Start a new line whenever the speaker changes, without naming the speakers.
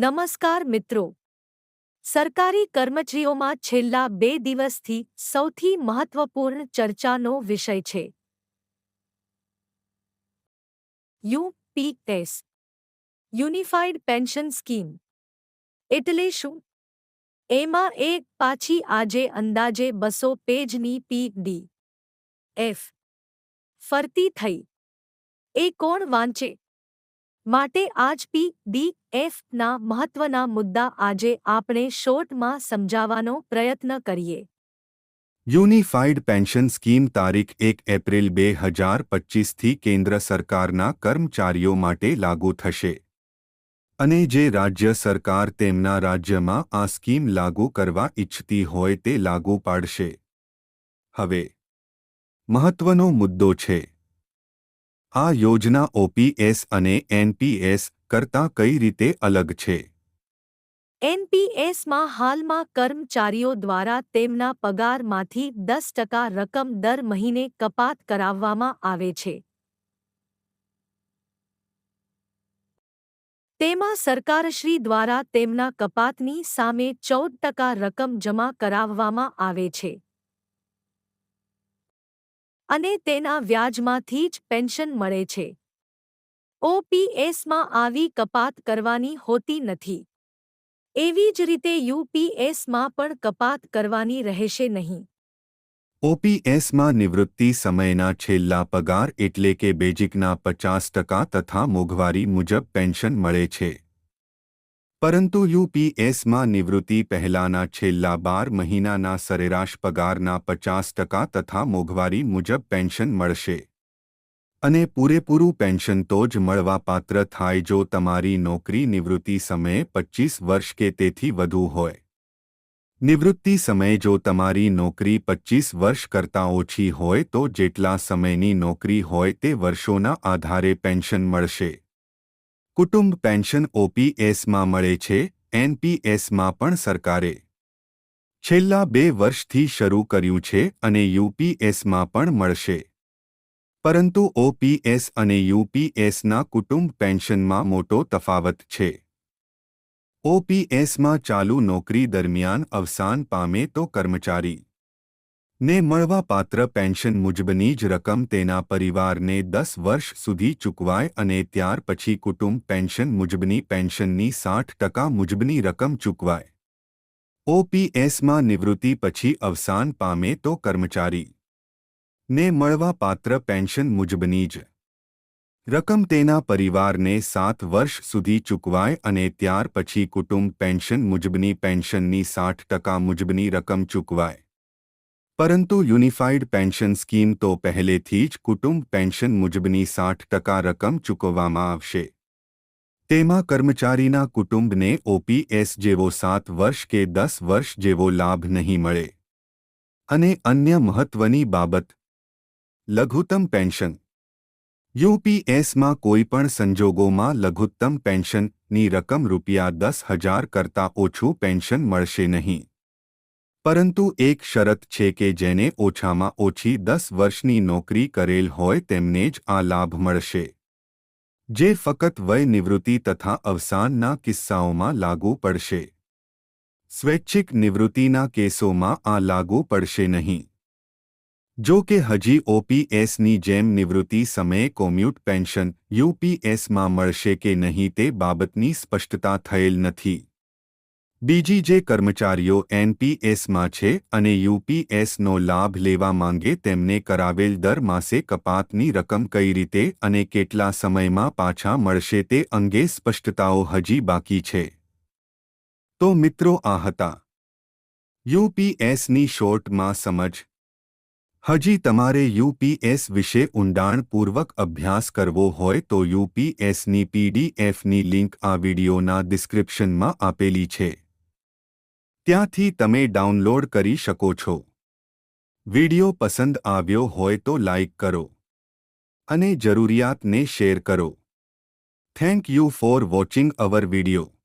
નમસ્કાર મિત્રો. સરકારી કર્મચારીઓમાં છેલ્લા બે દિવસથી સૌથી મહત્વપૂર્ણ ચર્ચાનો વિષય છે. UPS unified pension scheme. એટલે શું? એમાં એક પાછી આજે અંદાજે બસો પેજની પીડી એફ ફરતી થઈ. એ કોણ વાંચે? માટે આજ પી ડી એફના મહત્વના મુદ્દા આજે આપણે શોર્ટમાં સમજાવવાનો પ્રયત્ન કરીએ.
યુનિફાઈડ પેન્શન સ્કીમ તારીખ એક એપ્રિલ બે હજાર પચીસથી કેન્દ્ર સરકારના કર્મચારીઓ માટે લાગુ થશે. અને જે રાજ્ય સરકાર તેમના રાજ્યમાં આ સ્કીમ લાગુ કરવા ઇચ્છતી હોય તે લાગુ પાડશે. હવે, મહત્વનો મુદ્દો છે. આ યોજના ઓપીએસ અને એનપીએસ કરતાં કઈ રીતે અલગ છે?
એનપીએસમાં હાલમાં કર્મચારીઓ દ્વારા તેમના પગારમાંથી દસ ટકા રકમ દર મહિને કપાત કરાવવામાં આવે છે. તેમાં સરકારશ્રી દ્વારા તેમના કપાતની સામે ચૌદ ટકા રકમ જમા કરાવવામાં આવે છે. અને તેના વ્યાજમાંથી જ પેન્શન મળે છે. ઓપીએસમાં આવી કપાત કરવાની હોતી નથી. એવી જ રીતે યુપીએસમાં પણ કપાત કરવાની રહેશે નહીં.
ઓપીએસમાં નિવૃત્તિ સમયના છેલ્લા પગાર એટલે કે બેઝિકના પચાસ ટકા તથા મોંઘવારી મુજબ પેન્શન મળે છે. પરંતુ યુપીએસમાં નિવૃત્તિ પહેલાના છેલ્લા બાર મહિનાના સરેરાશ પગારના પચાસ ટકા તથા મોંઘવારી મુજબ પેન્શન મળશે. અને પૂરેપૂરું પેન્શન તો જ મળવાપાત્ર થાય જો તમારી નોકરી નિવૃત્તિ સમયે પચીસ વર્ષ કે તેથી વધુ હોય. નિવૃત્તિ સમયે જો તમારી નોકરી પચીસ વર્ષ કરતાં ઓછી હોય તો જેટલા સમયની નોકરી હોય તે વર્ષોના આધારે પેન્શન મળશે. કુટુંબ પેન્શન ઓપીએસમાં મળે છે, એનપીએસમાં પણ સરકારે. છેલ્લા બે વર્ષથી શરૂ કર્યું છે અને યુપીએસમાં પણ મળશે. પરંતુ ઓપીએસ અને યુપીએસના કુટુંબ પેન્શનમાં મોટો તફાવત છે. ઓપીએસમાં ચાલુ નોકરી દરમિયાન અવસાન પામે તો કર્મચારી ને મળવાપાત્ર પેન્શન મુજબની જ રકમ તેના પરિવારને દસ વર્ષ સુધી ચૂકવાય અને ત્યાર પછી કુટુંબ પેન્શન મુજબની પેન્શનની સાઠ ટકા મુજબની રકમ ચૂકવાય ઓપીએસમાં નિવૃત્તિ પછી અવસાન પામે તો કર્મચારી ને મળવાપાત્ર પેન્શન મુજબની જ રકમ તેના પરિવારને સાત વર્ષ સુધી ચૂકવાય અને ત્યાર પછી કુટુંબ પેન્શન મુજબની પેન્શનની સાઠ ટકા મુજબની રકમ ચૂકવાય પરંતુ યુનિફાઈડ પેન્શન સ્કીમ તો પહેલેથી જ કુટુંબ પેન્શન મુજબની સાઠ ટકા રકમ ચૂકવવામાં આવશે. તેમાં કર્મચારીના કુટુંબને ઓપીએસ જેવો સાત વર્ષ કે દસ વર્ષ જેવો લાભ નહીં મળે. અને અન્ય મહત્વની બાબત, લઘુત્તમ પેન્શન. યુપીએસમાં કોઈપણ સંજોગોમાં લઘુત્તમ પેન્શનની રકમ રૂપિયા દસ હજાર કરતાં ઓછું પેન્શન મળશે નહીં. પરંતુ એક શરત છે કે જેને ઓછામાં ઓછી દસ વર્ષની નોકરી કરેલ હોય તેમને જ આ લાભ મળશે. જે ફક્ત વય નિવૃત્તિ તથા અવસાનના કિસ્સાઓમાં લાગુ પડશે. સ્વૈચ્છિક નિવૃત્તિના કેસોમાં આ લાગુ પડશે નહીં. જો કે હજી ઓપીએસની જેમ નિવૃત્તિ સમયે કોમ્યુટ પેન્શન યુપીએસમાં મળશે કે નહીં તે બાબતની સ્પષ્ટતા થયેલ નથી. બીજી જે કર્મચારીઓ એનપીએસમાં છે અને યુપીએસનો લાભ લેવા માંગે તેમને કરાવેલ દર માસે કપાતની રકમ કઈ રીતે અને કેટલા સમયમાં પાછા મળશે તે અંગે સ્પષ્ટતાઓ હજી બાકી છે. તો મિત્રો આ હતા. યુપીએસની શોર્ટમાં સમજ. હજી તમારે યુપીએસ વિશે ઊંડાણપૂર્વક અભ્યાસ કરવો હોય તો યુપીએસની પીડીએફની લિંક આ વિડિયોના ડિસ્ક્રિપ્શનમાં આપેલી છે. ત્યાંથી તમે ડાઉનલોડ કરી શકો છો. વિડિયો પસંદ આવ્યો હોય તો લાઇક કરો. અને જરૂરિયાતને શેર કરો. Thank you for watching our video.